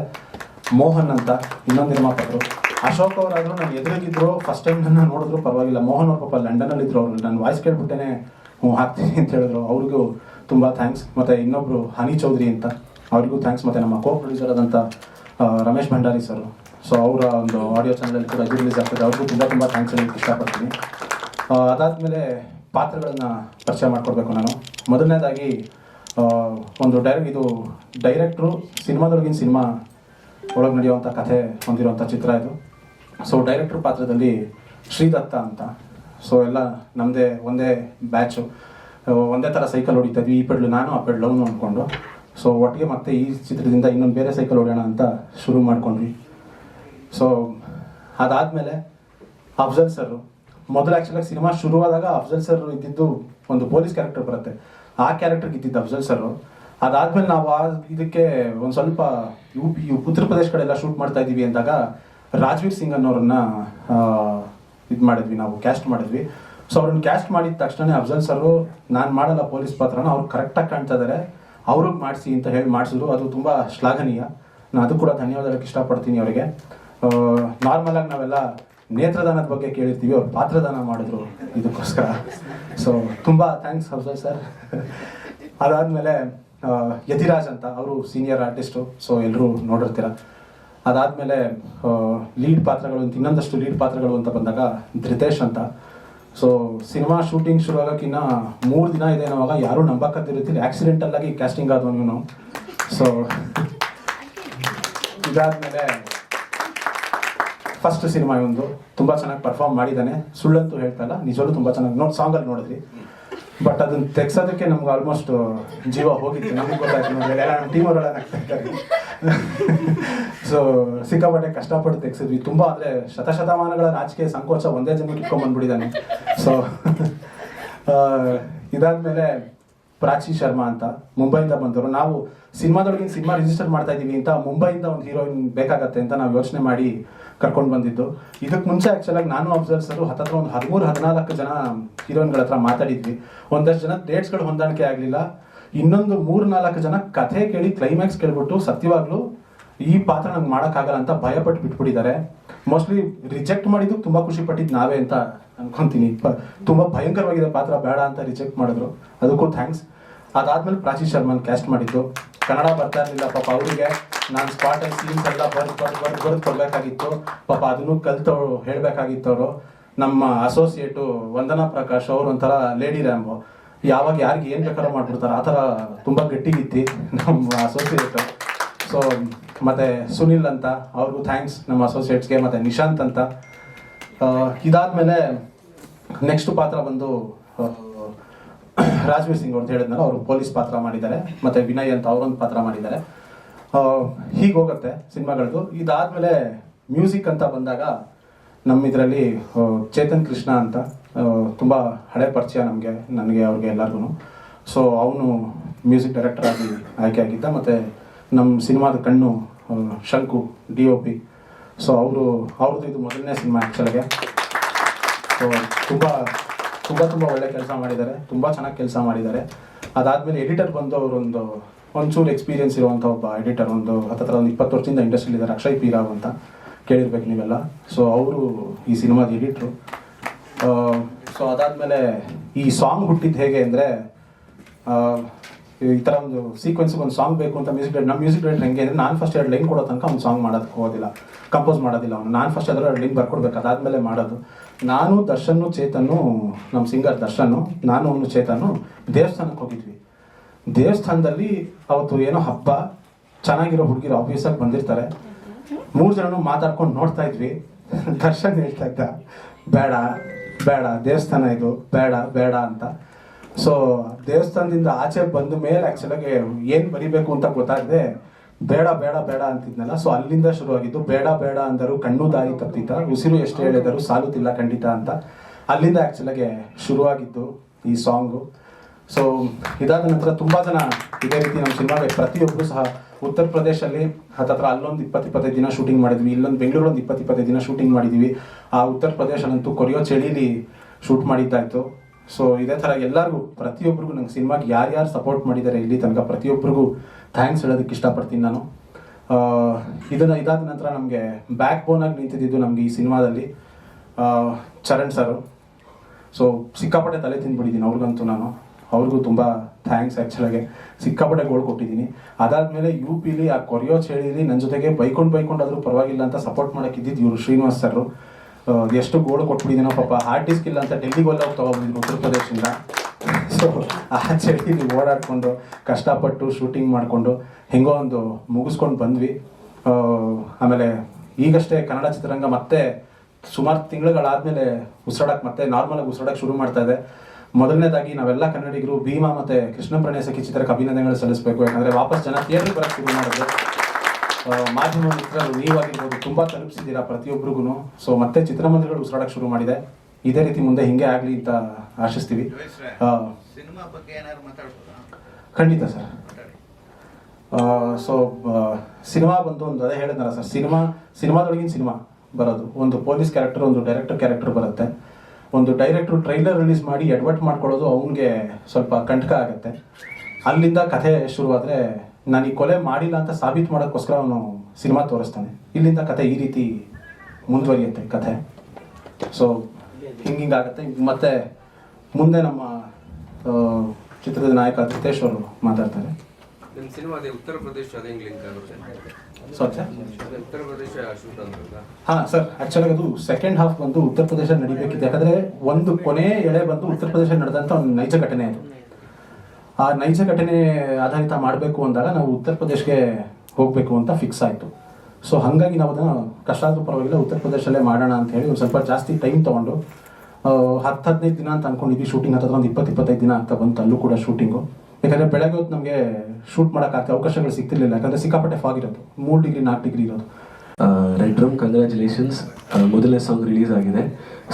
ಮೋಹನ್ ಅಂತ ಇನ್ನೊಂದು ನಿರ್ಮಾಪಕರು. ಅಶೋಕ್ ಅವರಾದರೂ ನಾನು ಎದುರಿಗಿದ್ರು ಫಸ್ಟ್ ಟೈಮ್ ನನ್ನ ನೋಡಿದ್ರು ಪರವಾಗಿಲ್ಲ. ಮೋಹನ್ ಅವ್ರ ಪಾಪ ಲಂಡನಲ್ಲಿ ಇದ್ರು ಅವ್ರು ನನ್ನ ವಾಯ್ಸ್ ಕೇಳ್ಬಿಟ್ಟೇನೆ ಹ್ಞೂ ಹಾಕ್ತೀನಿ ಅಂತ ಹೇಳಿದ್ರು. ಅವ್ರಿಗೂ ತುಂಬ ಥ್ಯಾಂಕ್ಸ್ ಮತ್ತು ಇನ್ನೊಬ್ರು ಹನಿ ಚೌಧರಿ ಅಂತ, ಅವ್ರಿಗೂ ಥ್ಯಾಂಕ್ಸ್ ಮತ್ತು ನಮ್ಮ ಕೋ ಪ್ರೊಡ್ಯೂಸರ್ ಆದಂಥ ರಮೇಶ್ ಭಂಡಾರಿ ಸರ್ ಸೊ ಅವರ ಒಂದು ಆಡಿಯೋ ಚಾನಲಲ್ಲಿ ಕೂಡ ರಿಲೀಸ್ ಆಗ್ತದೆ. ಅವ್ರಿಗೂ ತುಂಬ ತುಂಬ ಥ್ಯಾಂಕ್ಸ್ ಹೇಳಿ ಇಷ್ಟಪಡ್ತೀನಿ. ಅದಾದಮೇಲೆ ಪಾತ್ರಗಳನ್ನು ಪರಿಚಯ ಮಾಡಿಕೊಡ್ಬೇಕು ನಾನು. ಮೊದಲನೇದಾಗಿ ಒಂದು ಡೈರೆಕ್ಟ್ ಇದು ಡೈರೆಕ್ಟ್ರು ಸಿನಿಮಾದೊಳಗಿನ ಸಿನಿಮಾ ಒಳಗೆ ನಡೆಯುವಂಥ ಕಥೆ ಹೊಂದಿರುವಂಥ ಚಿತ್ರ ಇದು. ಸೊ ಡೈರೆಕ್ಟ್ರ್ ಪಾತ್ರದಲ್ಲಿ ಶ್ರೀದತ್ತ ಅಂತ. ಸೊ ಎಲ್ಲ ನಮ್ಮದೇ ಒಂದೇ ಬ್ಯಾಚು ಒಂದೇ ಥರ ಸೈಕಲ್ ಹೊಡಿತಾ ಇದ್ವಿ. ಈ ಪೆಡ್ಲು ನಾನು, ಆ ಪೆಡ್ಲು ಅವನು ಅಂದ್ಕೊಂಡು ಸೊ ಒಟ್ಟಿಗೆ ಮತ್ತೆ ಈ ಚಿತ್ರದಿಂದ ಇನ್ನೊಂದು ಬೇರೆ ಸೈಕಲ್ ಹೊಡೆಯೋಣ ಅಂತ ಶುರು ಮಾಡ್ಕೊಂಡ್ವಿ. ಸೊ ಅದಾದಮೇಲೆ ಅಫ್ಜಲ್ ಸರ್ ಮೊದಲು ಆ್ಯಕ್ಚುಲಾಗಿ ಸಿನಿಮಾ ಶುರುವಾದಾಗ ಅಫ್ಜಲ್ ಸರ್ ಇದ್ದಿದ್ದು ಒಂದು ಪೊಲೀಸ್ ಕ್ಯಾರೆಕ್ಟರ್ ಬರುತ್ತೆ. ಆ ಕ್ಯಾರೆಕ್ಟರ್ಗೆ ಇದ್ದಿದ್ದು ಅಫ್ಜಲ್ ಸರ್ ಅದಾದ್ಮೇಲೆ ನಾವು ಇದಕ್ಕೆ ಒಂದು ಸ್ವಲ್ಪ ಯು ಪಿ ಉತ್ತರ ಪ್ರದೇಶ ಕಡೆ ಎಲ್ಲ ಶೂಟ್ ಮಾಡ್ತಾ ಇದ್ದೀವಿ ಅಂದಾಗ ರಾಜ್ವೀರ್ ಸಿಂಗ್ ಅನ್ನೋರನ್ನ ಇದು ಮಾಡಿದ್ವಿ ನಾವು ಕ್ಯಾಸ್ಟ್ ಮಾಡಿದ್ವಿ. ಸೊ ಅವ್ರನ್ನ ಕ್ಯಾಸ್ಟ್ ಮಾಡಿದ ತಕ್ಷಣ ಅಫ್ಜಲ್ ಸರ್ ನಾನು ಮಾಡಲ್ಲ ಪೊಲೀಸ್ ಪಾತ್ರನ, ಅವ್ರು ಕರೆಕ್ಟಾಗಿ ಕಾಣ್ತಾ ಇದ್ದಾರೆ ಅವ್ರಿಗೆ ಮಾಡಿಸಿ ಅಂತ ಹೇಳಿ ಮಾಡಿಸಿದ್ರು. ಅದು ತುಂಬ ಶ್ಲಾಘನೀಯ. ನಾನು ಅದು ಕೂಡ ಧನ್ಯವಾದ ಇಷ್ಟಪಡ್ತೀನಿ ಅವರಿಗೆ. ನಾರ್ಮಲಾಗಿ ನಾವೆಲ್ಲ ನೇತ್ರದಾನದ ಬಗ್ಗೆ ಕೇಳಿರ್ತೀವಿ. ಅವ್ರು ಪಾತ್ರದಾನ ಮಾಡಿದ್ರು ಇದಕ್ಕೋಸ್ಕರ. ಸೊ ತುಂಬ ಥ್ಯಾಂಕ್ಸ್ ಅಫ್ಜಲ್ ಸರ್ ಅದಾದಮೇಲೆ ಯತಿರಾಜ್ ಅಂತ ಅವರು ಸೀನಿಯರ್ ಆರ್ಟಿಸ್ಟು ಸೊ ಎಲ್ಲರೂ ನೋಡಿರ್ತೀರ. ಅದಾದಮೇಲೆ ಲೀಡ್ ಪಾತ್ರಗಳು ಅಂತ ಇನ್ನೊಂದಷ್ಟು ಲೀಡ್ ಪಾತ್ರಗಳು ಅಂತ ಬಂದಾಗ ಧೃತೇಶ್ ಅಂತ. ಸೊ ಸಿನಿಮಾ ಶೂಟಿಂಗ್ ಶುರು ಆಗೋಕ್ಕಿನ್ನ ಮೂರು ದಿನ ಇದೆ ಅನ್ನೋವಾಗ ಯಾರೂ ಆಕ್ಸಿಡೆಂಟಲ್ ಆಗಿ ಕ್ಯಾಸ್ಟಿಂಗ್ ಆದವನು ಇವನು. ಸೊ ಇದಾದ್ಮೇಲೆ ಫಸ್ಟ್ ಸಿನಿಮಾ ಒಂದು ತುಂಬ ಚೆನ್ನಾಗಿ ಪರ್ಫಾರ್ಮ್ ಮಾಡಿದ್ದಾನೆ. ಸುಳ್ಳಂತೂ ಹೇಳ್ತಾ ಇಲ್ಲ. ನಿಜವಾಗ್ಲೂ ತುಂಬ ಚೆನ್ನಾಗಿ ನೋಡಿ ಸಾಂಗಲ್ಲಿ ನೋಡಿದ್ರಿ ಬಟ್ ಅದನ್ನ ತೆಗ್ಸೋದಕ್ಕೆ ನಮ್ಗೆ ಆಲ್ಮೋಸ್ಟ್ ಜೀವ ಹೋಗಿತ್ತು. ನಮ್ಗೆ ಗೊತ್ತಾಯ್ತು. ನೋಡಿ ಎಲ್ಲ ನಮ್ಮ ಟೀಮ್ ಅವರೆಲ್ಲ ನಗ್ತಾ ಇದ್ದಾರೆ. ಸೊ ಸಿಕ್ಕಾಪಟ್ಟೆ ಕಷ್ಟಪಟ್ಟು ತೆಗ್ಸಿದ್ವಿ. ತುಂಬ ಅಂದರೆ ಶತಶತಮಾನಗಳ ರಾಜಕೀಯ ಸಂಕೋಚ ಒಂದೇ ಜನಕ್ಕೆ ಇಟ್ಕೊಂಡ್ಬಂದ್ಬಿಟ್ಟಿದ್ದಾನೆ ಸೊ ಇದಾದ್ಮೇಲೆ ಪ್ರಾಚಿ ಶರ್ಮಾ ಅಂತ ಮುಂಬೈಯಿಂದ ಬಂದವರು. ನಾವು ಸಿನಿಮಾದೊಳಗಿನ ಸಿನಿಮಾ ರಿಜಿಸ್ಟರ್ ಮಾಡ್ತಾ ಇದೀವಿ ಅಂತ ಮುಂಬೈಯಿಂದ ಒಂದು ಹೀರೋಯಿನ್ ಬೇಕಾಗತ್ತೆ ಅಂತ ನಾವು ಯೋಚನೆ ಮಾಡಿ ಕರ್ಕೊಂಡು ಬಂದಿದ್ದು. ಇದಕ್ಕೆ ಮುಂಚೆ ಆ್ಯಕ್ಚುಲಾಗಿ ನಾನು ಅಬ್ಸರ್ವ್ಸರು ಸರ್ ಹತ್ತತ್ರ ಒಂದು ಹದಿಮೂರು, ಹದಿನಾಲ್ಕು ಜನ ಹೀರೋಯಿನ್ಗಳ ಹತ್ರ ಮಾತಾಡಿದ್ವಿ. ಒಂದಷ್ಟು ಜನ ಡೇಟ್ಸ್ಗಳು ಹೊಂದಾಣಿಕೆ ಆಗಲಿಲ್ಲ. ಇನ್ನೊಂದು ಮೂರು, ನಾಲ್ಕು ಜನ ಕಥೆ ಕೇಳಿ ಕ್ಲೈಮ್ಯಾಕ್ಸ್ ಕೇಳ್ಬಿಟ್ಟು ಸತ್ಯವಾಗ್ಲೂ ಈ ಪಾತ್ರ ನಂಗೆ ಮಾಡೋಕ್ಕಾಗಲ್ಲ ಅಂತ ಭಯಪಟ್ಟು ಬಿಟ್ಬಿಟ್ಟಿದ್ದಾರೆ. ಮೋಸ್ಟ್ಲಿ ರಿಜೆಕ್ಟ್ ಮಾಡಿದ್ದು ತುಂಬ ಖುಷಿ ಪಟ್ಟಿದ್ದು ನಾವೇ ಅಂತ ಅನ್ಕೊಂತೀನಿ. ತುಂಬ ಭಯಂಕರವಾಗಿದೆ ಪಾತ್ರ, ಬೇಡ ಅಂತ ರಿಜೆಕ್ಟ್ ಮಾಡಿದ್ರು. ಅದಕ್ಕೂ ಥ್ಯಾಂಕ್ಸ್ ಅದಾದ್ಮೇಲೆ ಪ್ರಾಚಿ ಶರ್ಮನ್ ಕ್ಯಾಸ್ಟ್ ಮಾಡಿದ್ದು. ಕನ್ನಡ ಬರ್ತಾ ಇರಲಿಲ್ಲ. ಪಾಪ ಅವರಿಗೆ ನಾನು ಸ್ಪಾಟಲ್ಲಿ ಸೀನ್ಸ್ ಎಲ್ಲ ಬರ್ದು ಬರ್ದು ಬರ್ದು ಬರ್ದು ಕೊಡಬೇಕಾಗಿತ್ತು. ಪಾಪ ಅದನ್ನು ಕಲ್ತವ್ರು ಹೇಳಬೇಕಾಗಿತ್ತು ಅವರು ನಮ್ಮ ಅಸೋಸಿಯೇಟು ವಂದನಾ ಪ್ರಕಾಶ್ ಅವ್ರು ಒಂಥರ ಲೇಡಿ ರ್ಯಾಂಬೋ ಯಾವಾಗ ಯಾರಿಗೆ ಏನು ಬೇಕಾದ್ರೂ ಮಾಡ್ಬಿಡ್ತಾರೆ. ಆ ಥರ ತುಂಬ ಗಟ್ಟಿಗಿತ್ತಿ ನಮ್ಮ ಅಸೋಸಿಯೇಟ್ ಸೊ ಮತ್ತೆ ಸುನಿಲ್ ಅಂತ ಅವ್ರಿಗೂ ಥ್ಯಾಂಕ್ಸ್ ನಮ್ಮ ಅಸೋಸಿಯೇಟ್ಸ್ಗೆ ಮತ್ತೆ ನಿಶಾಂತ್ ಅಂತ. ಇದಾದ ಇದಾದ್ಮೇಲೆ ನೆಕ್ಸ್ಟ್ ಪಾತ್ರ ಬಂದು ರಾಜ್ವೀರ್ ಸಿಂಗ್ ಅಂತ ಹೇಳಿದ್ನಲ್ಲ, ಅವರು ಪೊಲೀಸ್ ಪಾತ್ರ ಮಾಡಿದ್ದಾರೆ, ಮತ್ತೆ ವಿನಯ್ ಅಂತ ಅವರೊಂದು ಪಾತ್ರ ಮಾಡಿದ್ದಾರೆ. ಹೀಗೆ ಹೋಗುತ್ತೆ ಸಿನಿಮಾಗಳದ್ದು ಇದಾದ್ಮೇಲೆ ಮ್ಯೂಸಿಕ್ ಅಂತ ಬಂದಾಗ ನಮ್ಮ ಇದರಲ್ಲಿ ಚೇತನ್ ಕೃಷ್ಣ ಅಂತ ತುಂಬ ಹಳೆ ಪರಿಚಯ ನಮಗೆ, ನನಗೆ, ಅವ್ರಿಗೆ ಎಲ್ಲರಿಗೂ ಸೊ ಅವನು ಮ್ಯೂಸಿಕ್ ಡೈರೆಕ್ಟರ್ ಆಗಿ ಆಯ್ಕೆ ಆಗಿದ್ದ, ಮತ್ತು ನಮ್ಮ ಸಿನಿಮಾದ ಕಣ್ಣು ಶಂಕು ಡಿ ಒ ಪಿ ಸೊ ಅವರು, ಅವ್ರದ್ದು ಇದು ಮೊದಲನೇ ಸಿನಿಮಾ ಆ್ಯಕ್ಚುಲಿಗೆ ಸೊ ತುಂಬ ತುಂಬ ತುಂಬ ಒಳ್ಳೆ ಕೆಲಸ ಮಾಡಿದ್ದಾರೆ, ತುಂಬ ಚೆನ್ನಾಗಿ ಕೆಲಸ ಮಾಡಿದ್ದಾರೆ. ಅದಾದಮೇಲೆ ಎಡಿಟರ್ ಬಂದು ಅವರೊಂದು ಒಂಚೂರು ಎಕ್ಸ್ಪೀರಿಯನ್ಸ್ ಇರುವಂಥ ಒಬ್ಬ ಎಡಿಟರ್, ಒಂದು ಹತ್ತತ್ರ ಒಂದು ಇಪ್ಪತ್ತು ವರ್ಷದಿಂದ ಇಂಡಸ್ಟ್ರಿಲಿದ್ದಾರೆ ಅಕ್ಷಯ್ ಪೀರಾವ್ ಅಂತ ಕೇಳಿರ್ಬೇಕು ನೀವೆಲ್ಲ. ಸೊ ಅವರು ಈ ಸಿನಿಮಾದ ಎಡಿಟ್ರು. ಸೊ ಅದಾದಮೇಲೆ ಈ ಸಾಂಗ್ ಹುಟ್ಟಿದ್ದು ಹೇಗೆ ಅಂದರೆ ಈ ಥರ ಒಂದು ಸೀಕ್ವೆನ್ಸ್ಗೆ ಒಂದು ಸಾಂಗ್ ಬೇಕು ಅಂತ ಮ್ಯೂಸಿಕ್ ನಮ್ಮ ಮ್ಯೂಸಿಕ್ ಡೈರೆಕ್ಟರ್ ಹೆಂಗೆ ಅಂದರೆ, ನಾನು ಫಸ್ಟ್ ಎರಡು ಲೈನ್ ಕೊಡೋ ತನಕ ಅವ್ನು ಸಾಂಗ್ ಮಾಡೋದಕ್ಕೆ ಹೋಗೋದಿಲ್ಲ ಕಂಪೋಸ್ ಮಾಡೋದಿಲ್ಲ ಅವನು. ನಾನು ಫಸ್ಟ್ ಅದರ ಎರಡು ಲೈನ್ ಬರ್ಕೊಡ್ಬೇಕು, ಅದಾದಮೇಲೆ ಮಾಡೋದು. ನಾನು ದರ್ಶನ್ನು ಚೇತನ್ನು ನಮ್ಮ ಸಿಂಗರ್ ದರ್ಶನ್ ನಾನು ಅವನು ಚೇತನ್ ದೇವಸ್ಥಾನಕ್ಕೆ ಹೋಗಿದ್ವಿ. ದೇವಸ್ಥಾನದಲ್ಲಿ ಅವತ್ತು ಏನೋ ಹಬ್ಬ, ಚೆನ್ನಾಗಿರೋ ಹುಡುಗಿರು ಆಬ್ವಿಯಸ್ ಬಂದಿರ್ತಾರೆ. ಮೂರು ಜನನು ಮಾತಾಡ್ಕೊಂಡು ನೋಡ್ತಾ ಇದ್ವಿ. ದರ್ಶನ್ ಹೇಳ್ತಾ ಇದ್ದ, ಬೇಡ ಬೇಡ, ದೇವಸ್ಥಾನ ಇದು, ಬೇಡ ಬೇಡ ಅಂತ. ಸೊ ದೇವಸ್ಥಾನದಿಂದ ಆಚೆ ಬಂದ ಮೇಲೆ ಆ್ಯಕ್ಚುಲಾಗಿ ಏನು ಬರಿಬೇಕು ಅಂತ ಗೊತ್ತಾಗದೆ ಬೇಡ ಬೇಡ ಬೇಡ ಅಂತಿದ್ನಲ್ಲ. ಸೊ ಅಲ್ಲಿಂದ ಶುರುವಾಗಿದ್ದು, ಬೇಡ ಬೇಡ ಅಂದರು ಕಣ್ಣು, ದಾರಿ ತಪ್ಪಿತ. ಉಸಿರು ಎಷ್ಟು ಹೇಳಿದರು ಸಾಲುತ್ತಿಲ್ಲ ಖಂಡಿತ ಅಂತ. ಅಲ್ಲಿಂದ ಆ್ಯಕ್ಚುಲಾಗೆ ಶುರುವಾಗಿದ್ದು ಈ ಸಾಂಗು ಸೊ ಇದಾದ ನಂತರ ತುಂಬ ಜನ ಇದೇ ರೀತಿ ನಮ್ಮ ಸಿನಿಮಾಗೆ ಪ್ರತಿಯೊಬ್ಬರು ಸಹ ಉತ್ತರ ಪ್ರದೇಶಲ್ಲಿ ಹತ್ತತ್ರ ಅಲ್ಲೊಂದು ಇಪ್ಪತ್ತು ಇಪ್ಪತ್ತೈದು ದಿನ ಶೂಟಿಂಗ್ ಮಾಡಿದ್ವಿ. ಇಲ್ಲೊಂದು ಬೆಂಗಳೂರೊಂದು ಇಪ್ಪತ್ತು ಇಪ್ಪತ್ತೈದು ದಿನ ಶೂಟಿಂಗ್ ಮಾಡಿದ್ವಿ. ಆ ಉತ್ತರ ಪ್ರದೇಶನಂತೂ ಕೊರಿಯೋ ಚಳಿಲಿ ಶೂಟ್ ಮಾಡಿದ್ದಾಯ್ತು. ಸೊ ಇದೇ ಥರ ಎಲ್ಲರಿಗೂ ಪ್ರತಿಯೊಬ್ಬರಿಗೂ ನಂಗೆ ಸಿನಿಮಾಗೆ ಯಾರ್ಯಾರು ಸಪೋರ್ಟ್ ಮಾಡಿದ್ದಾರೆ ಇಲ್ಲಿ ತನಕ ಪ್ರತಿಯೊಬ್ಬರಿಗೂ ಥ್ಯಾಂಕ್ಸ್ ಹೇಳೋದಕ್ಕೆ ಇಷ್ಟಪಡ್ತೀನಿ ನಾನು. ಇದನ್ನು ಇದಾದ ನಂತರ ನಮಗೆ ಬ್ಯಾಕ್ ಬೋನಾಗಿ ನಿಂತಿದ್ದು ನಮಗೆ ಈ ಸಿನಿಮಾದಲ್ಲಿ ಚರಣ್ ಸರ್. ಸೊ ಸಿಕ್ಕಾಪಟ್ಟೆ ತಲೆ ತಿಂದ್ಬಿಟ್ಟಿದ್ದೀನಿ ಅವ್ರಿಗಂತೂ ನಾನು. ಅವ್ರಿಗೂ ತುಂಬ ಥ್ಯಾಂಕ್ಸ್ ಆ್ಯಕ್ಚುಲಾಗೆ ಸಿಕ್ಕಾಪಟ್ಟೆ ಗೋಲ್ ಕೊಟ್ಟಿದ್ದೀನಿ. ಅದಾದಮೇಲೆ ಯು ಪಿಲಿ ಆ ಕೊರಿಯೋ ಚಳಿಲಿ ನನ್ನ ಜೊತೆಗೆ ಬೈಕೊಂಡು ಬೈಕೊಂಡಾದರೂ ಪರವಾಗಿಲ್ಲ ಅಂತ ಸಪೋರ್ಟ್ ಮಾಡೋಕ್ಕಿದ್ದಿದ್ದು ಇವರು ಶ್ರೀನಿವಾಸ್ ಸರ್ ಎಷ್ಟು ಗೋಳು ಕೊಟ್ಬಿಟ್ಟಿದ್ದೀನೋ ಪಾಪ ಆರ್ಟಿಸ್ಟ್ ಇಲ್ಲ ಅಂತ ಡೆಲ್ಲಿಗೆ ಹೋಗಿ ತೊಗೊಬಂದಿದ್ರು ಉತ್ತರ ಪ್ರದೇಶದಿಂದ. ಸೊ ಆ ಚಳಿಯಲ್ಲಿ ಓಡಾಡಿಕೊಂಡು ಕಷ್ಟಪಟ್ಟು ಶೂಟಿಂಗ್ ಮಾಡಿಕೊಂಡು ಹೆಂಗೋ ಒಂದು ಮುಗಿಸ್ಕೊಂಡು ಬಂದ್ವಿ. ಆಮೇಲೆ ಈಗಷ್ಟೇ ಕನ್ನಡ ಚಿತ್ರರಂಗ ಮತ್ತೆ ಸುಮಾರು ತಿಂಗಳುಗಳಾದಮೇಲೆ ಉಸಿರಾಡಕ್ಕೆ ಮತ್ತೆ ನಾರ್ಮಲಾಗಿ ಉಸಿರಾಡಕ್ಕೆ ಶುರು ಮಾಡ್ತಾ ಇದೆ. ಮೊದಲನೇದಾಗಿ ನಾವೆಲ್ಲ ಕನ್ನಡಿಗರು ಭೀಮಾ ಮತ್ತೆ ಕೃಷ್ಣ ಪ್ರಣಯ ಸಖಿ ಚಿತ್ರಕ್ಕೆ ಅಭಿನಂದನೆಗಳು ಸಲ್ಲಿಸಬೇಕು. ಯಾಕಂದ್ರೆ ವಾಪಸ್ ಜನ ಥಿಯೇಟರ್ ಬರಕ್ಕೆ ಶುರು ಮಾಡಿದ್ರು. ಮಾಧ್ಯಮ ಮಿತ್ರರು ನೀವಾಗಿರ್ಬೋದು, ತುಂಬಾ ತಲುಪಿಸಿದ್ದೀರಾ ಪ್ರತಿಯೊಬ್ಬರಿಗೂ ಸೊ ಮತ್ತೆ ಚಿತ್ರಮಂದಿರಗಳು ಉಸಿರಾಡಕ್ಕೆ ಶುರು ಮಾಡಿದೆ. ಇದೇ ರೀತಿ ಮುಂದೆ ಹಿಂಗೆ ಆಗಲಿ ಅಂತ ಆಶಿಸ್ತೀವಿ. ಖಂಡಿತ ಸರ್. ಸೊ ಸಿನಿಮಾ ಬಂತು ಒಂದು ಅದೇ ಹೇಳಿದ್ನಲ್ಲ ಸರ್. ಸಿನಿಮಾ ಸಿನಿಮಾದೊಳಗಿನ ಸಿನಿಮಾ ಬರೋದು. ಒಂದು ಪೊಲೀಸ್ ಕ್ಯಾರೆಕ್ಟರ್ ಒಂದು ಡೈರೆಕ್ಟರ್ ಕ್ಯಾರೆಕ್ಟರ್ ಬರುತ್ತೆ. ಒಂದು ಡೈರೆಕ್ಟ್ರು ಟ್ರೈಲರ್ ರಿಲೀಸ್ ಮಾಡಿ ಎಡ್ವರ್ಟ್ ಮಾಡ್ಕೊಳ್ಳೋದು ಅವನಿಗೆ ಸ್ವಲ್ಪ ಕಂಟಕ ಆಗುತ್ತೆ. ಅಲ್ಲಿಂದ ಕಥೆ ಶುರುವಾದರೆ ನಾನು ಈ ಕೊಲೆ ಮಾಡಿಲ್ಲ ಅಂತ ಸಾಬೀತು ಮಾಡೋಕ್ಕೋಸ್ಕರ ಅವನು ಸಿನಿಮಾ ತೋರಿಸ್ತಾನೆ. ಇಲ್ಲಿಂದ ಕಥೆ ಈ ರೀತಿ ಮುಂದುವರಿಯುತ್ತೆ ಕಥೆ. ಸೊ ಹಿಂಗಿಂಗಾಗುತ್ತೆ ಮತ್ತೆ ಮುಂದೆ ನಮ್ಮ ಚಿತ್ರದ ನಾಯಕ ಜಿತೇಶ್ ಅವರು ಮಾತಾಡ್ತಾರೆ. ನಿಮ್ಮ ಸಿನಿಮಾ ಅದೇ ಉತ್ತರ ಪ್ರದೇಶ ಅದೇ ಲಿಂಕ್ ಆಗುತ್ತೆ ಉತ್ತರ ಪ್ರದೇಶ ಶೂಟ್ ಹಾ ಸರ್ ಆಕ್ಚುಲಿ ಅದು ಸೆಕೆಂಡ್ ಹಾಫ್ ಬಂದು ಉತ್ತರ ಪ್ರದೇಶ ನಡಿಬೇಕಿದೆ. ಯಾಕಂದ್ರೆ ಒಂದು ಕೊನೆ ಎಳೆ ಬಂದು ಉತ್ತರ ಪ್ರದೇಶ ನಡೆದಂತ ಒಂದು ನೈಜ ಘಟನೆ ಅದು. ಆ ನೈಜ ಘಟನೆ ಆಧಾರಿತ ಮಾಡಬೇಕು ಅಂದಾಗ ನಾವು ಉತ್ತರ ಪ್ರದೇಶಕ್ಕೆ ಹೋಗಬೇಕು ಅಂತ ಫಿಕ್ಸ್ ಆಯಿತು. ಸೊ ಹಾಗಾಗಿ ನಾವು ಅದನ್ನ ಕಷ್ಟ ಪರವಾಗಿಲ್ಲ ಉತ್ತರ ಪ್ರದೇಶಲ್ಲೇ ಮಾಡೋಣ ಅಂತ ಹೇಳಿ ಒಂದು ಸ್ವಲ್ಪ ಜಾಸ್ತಿ ಟೈಮ್ ತೊಗೊಂಡು ಹತ್ತು ಹದಿನೈದು ದಿನ ಅಂತ ಅನ್ಕೊಂಡಿದ್ವಿ ಶೂಟಿಂಗ್ ಹತ್ತಿರ ಒಂದು ಇಪ್ಪತ್ತು ಇಪ್ಪತ್ತೈದು ದಿನ ಆಗ್ತಾ ಬಂತು, ಅಲ್ಲೂ ಕೂಡ ಶೂಟಿಂಗು ಯಾಕಂದರೆ ಬೆಳಗ್ಗೆ ಹೊತ್ತು ನಮಗೆ ಶೂಟ್ ಮಾಡೋಕ್ಕಾಗ್ತದೆ ಅವಕಾಶಗಳು ಸಿಗ್ತಿರ್ಲಿಲ್ಲ, ಯಾಕಂದರೆ ಸಿಕ್ಕಾಪಟ್ಟೆ ಫಾಗ್ ಇರೋದು, ಮೂರು ಡಿಗ್ರಿ ನಾಲ್ಕು ಡಿಗ್ರಿ ಇರೋದು. ರೆಡ್ ರೂಮ್ ಕಂಗ್ರ್ಯಾಚುಲೇಷನ್ಸ್ ಮೊದಲನೇ ಸಾಂಗ್ ರಿಲೀಸ್ ಆಗಿದೆ.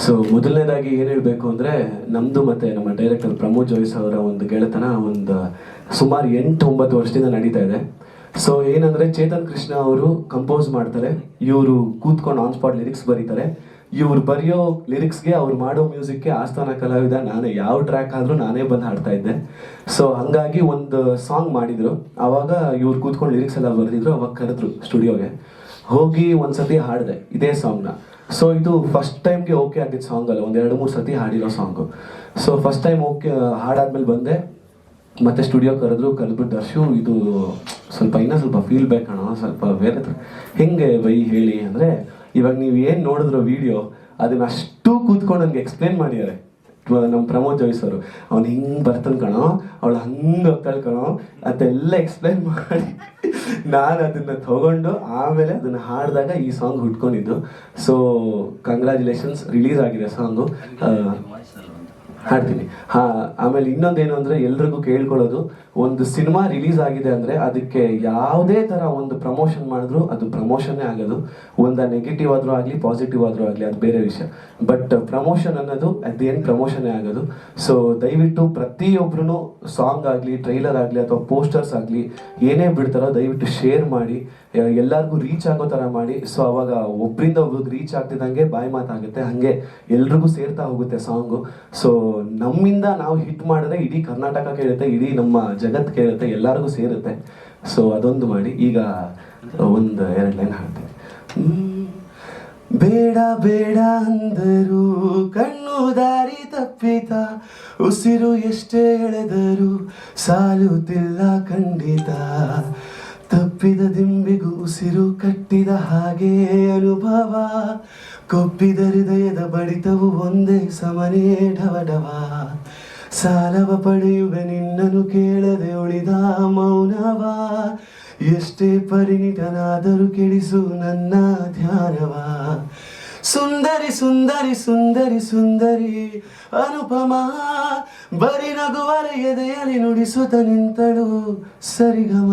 ಸೊ ಮೊದಲನೇದಾಗಿ ಏನು ಹೇಳಬೇಕು ಅಂದರೆ ನಮ್ಮದು ಮತ್ತು ನಮ್ಮ ಡೈರೆಕ್ಟರ್ ಪ್ರಮೋದ್ ಜೋಯಿಸ್ ಅವರ ಒಂದು ಗೆಳೆತನ, ಒಂದು ಸುಮಾರು ಎಂಟು, ಒಂಬತ್ತು ವರ್ಷದಿಂದ ನಡೀತಾ ಇದೆ. ಸೊ ಏನಂದರೆ ಚೇತನ್ ಕೃಷ್ಣ ಅವರು ಕಂಪೋಸ್ ಮಾಡ್ತಾರೆ. ಇವರು ಕೂತ್ಕೊಂಡು ಆನ್ ಸ್ಪಾಟ್ ಲಿರಿಕ್ಸ್ ಬರೀತಾರೆ. ಇವ್ರು ಬರೆಯೋ ಲಿರಿಕ್ಸ್ಗೆ ಅವ್ರು ಮಾಡೋ ಮ್ಯೂಸಿಕ್ಗೆ ಆಸ್ಥಾನ ಕಲಾವಿದ ನಾನೇ. ಯಾವ ಟ್ರ್ಯಾಕ್ ಆದರೂ ನಾನೇ ಬಂದು ಹಾಡ್ತಾ ಇದ್ದೆ. ಸೊ ಹಂಗಾಗಿ ಒಂದು ಸಾಂಗ್ ಮಾಡಿದ್ರು. ಆವಾಗ ಇವ್ರು ಕೂತ್ಕೊಂಡು ಲಿರಿಕ್ಸ್ ಎಲ್ಲ ಬರೆದಿದ್ರು, ಅವಾಗ ಕರೆದ್ರು ಸ್ಟುಡಿಯೋಗೆ. ಹೋಗಿ ಒಂದ್ಸತಿ ಹಾಡಿದೆ, ಇದೇ ಸಾಂಗ್ನ ಸೊ ಇದು ಫಸ್ಟ್ ಟೈಮ್ಗೆ ಓಕೆ ಆಗಿದ್ದ ಸಾಂಗ್ ಅಲ್ಲ, ಒಂದು ಎರಡು ಮೂರು ಸತಿ ಹಾಡಿರೋ song so first time okay ಹಾಡಾದ್ಮೇಲೆ ಬಂದೆ. ಮತ್ತೆ ಸ್ಟುಡಿಯೋ ಕರೆದ್ರು, ಕರೆದ್ಬಿಟ್ಟು ದರ್ಶು, ಇದು ಸ್ವಲ್ಪ, ಇನ್ನೂ ಸ್ವಲ್ಪ ಫೀಲ್ ಬೇಕಣ್ಣ, ಸ್ವಲ್ಪ ಬೇರೆ ಹೆಂಗೆ ಬೈ ಹೇಳಿ ಅಂದರೆ ಇವಾಗ ನೀವು ಏನು ನೋಡಿದ್ರು ವಿಡಿಯೋ ಅದನ್ನ ಅಷ್ಟು ಕೂತ್ಕೊಂಡು ನನಗೆ ಎಕ್ಸ್ಪ್ಲೇನ್ ಮಾಡಿದ್ದಾರೆ ನಮ್ಮ ಪ್ರಮೋದ್ ಜೋಯ್ಸ್ ಅವರು ಅವ್ನು ಹಿಂಗೆ ಬರ್ತಾನೆ ಕಣೋ ಅವಳು ಹಂಗೆ ಹೋಗ್ತಾಳೆ ಕಣೋ ಅದೆಲ್ಲ ಎಕ್ಸ್ಪ್ಲೇನ್ ಮಾಡಿ ನಾನು ಅದನ್ನ ತಗೊಂಡು ಆಮೇಲೆ ಅದನ್ನ ಹಾಡಿದಾಗ ಈ ಸಾಂಗ್ ಹುಟ್ಕೊಂಡಿದ್ದು. ಸೊ ಕಂಗ್ರ್ಯಾಚುಲೇಷನ್ಸ್ ರಿಲೀಸ್ ಆಗಿದೆ ಸಾಂಗು ಹಾಡ್ತೀನಿ. ಹಾ, ಆಮೇಲೆ ಇನ್ನೊಂದೇನು ಅಂದ್ರೆ ಎಲ್ರಿಗೂ ಕೇಳ್ಕೊಳ್ಳೋದು, ಒಂದು ಸಿನಿಮಾ ರಿಲೀಸ್ ಆಗಿದೆ ಅಂದ್ರೆ ಅದಕ್ಕೆ ಯಾವುದೇ ತರ ಒಂದು ಪ್ರಮೋಷನ್ ಮಾಡಿದ್ರು ಅದು ಪ್ರಮೋಷನ್ನೇ ಆಗೋದು. ಒಂದ ನೆಗೆಟಿವ್ ಆದ್ರೂ ಆಗಲಿ ಪಾಸಿಟಿವ್ ಆದ್ರೂ ಆಗಲಿ, ಅದು ಬೇರೆ ವಿಷಯ. ಬಟ್ ಪ್ರಮೋಷನ್ ಅನ್ನೋದು ಏನು ಪ್ರಮೋಷನ್ನೇ ಆಗೋದು. ಸೊ ದಯವಿಟ್ಟು ಪ್ರತಿಯೊಬ್ರು ಸಾಂಗ್ ಆಗಲಿ ಟ್ರೈಲರ್ ಆಗಲಿ, ಅಥವಾ ಪೋಸ್ಟರ್ಸ್ ಆಗಲಿ, ಏನೇ ಬಿಡ್ತಾರೋ ದಯವಿಟ್ಟು ಶೇರ್ ಮಾಡಿ. ಎಲ್ಲರಿಗೂ ರೀಚ್ ಆಗೋ ಥರ ಮಾಡಿ. ಸೊ ಅವಾಗ ಒಬ್ಬರಿಂದ ಒಬ್ರಿಗೆ ರೀಚ್ ಆಗ್ತಿದ್ದಂಗೆ ಬಾಯಿ ಮಾತಾಗುತ್ತೆ. ಹಾಗೆ ಎಲ್ರಿಗೂ ಸೇರ್ತಾ ಹೋಗುತ್ತೆ ಸಾಂಗು ಸೊ ನಮ್ಮಿಂದ ನಾವು ಹಿಟ್ ಮಾಡಿದ್ರೆ ಇಡೀ ಕರ್ನಾಟಕ ಕೇಳುತ್ತೆ, ಇಡೀ ನಮ್ಮ ಜಗತ್ತು ಕೇಳುತ್ತೆ, ಎಲ್ಲರಿಗೂ ಸೇರುತ್ತೆ. ಸೊ ಅದೊಂದು ಮಾಡಿ. ಈಗ ಒಂದು ಎರಡು ಲೈನ್ ಹಾಡ್ತೀನಿ ಬೇಡ ಬೇಡ ಅಂದರು ಕಣ್ಣು ದಾರಿ ತಪ್ಪಿತ, ಉಸಿರು ಎಷ್ಟೇ ಎಳೆದರು ಸಾಲುತ್ತಿಲ್ಲ ಖಂಡಿತ. ತಪ್ಪಿದ ದಿಂಬಿಗೂ ಉಸಿರು ಕಟ್ಟಿದ ಹಾಗೆ ಅನುಭವ. ಕೊಬ್ಬಿದ ಹೃದಯದ ಬಡಿತವು ಒಂದೇ ಸಮನೇ ಢವಢವ ಸಾಲವ ಪಡೆಯುವೆ ನಿನ್ನನ್ನು ಕೇಳದೆ ಉಳಿದ ಮೌನವ. ಎಷ್ಟೇ ಪರಿಣಿತನಾದರೂ ಕೆಡಿಸು ನನ್ನ ಧ್ಯಾನವ. ಸುಂದರಿ ಸುಂದರಿ ಸುಂದರಿ ಸುಂದರಿ ಅನುಪಮ ಬರಿ ನಗುವರ ಎದೆಯಲ್ಲಿ ನುಡಿಸುತ್ತ ನಿಂತಳು ಸರಿಗಮ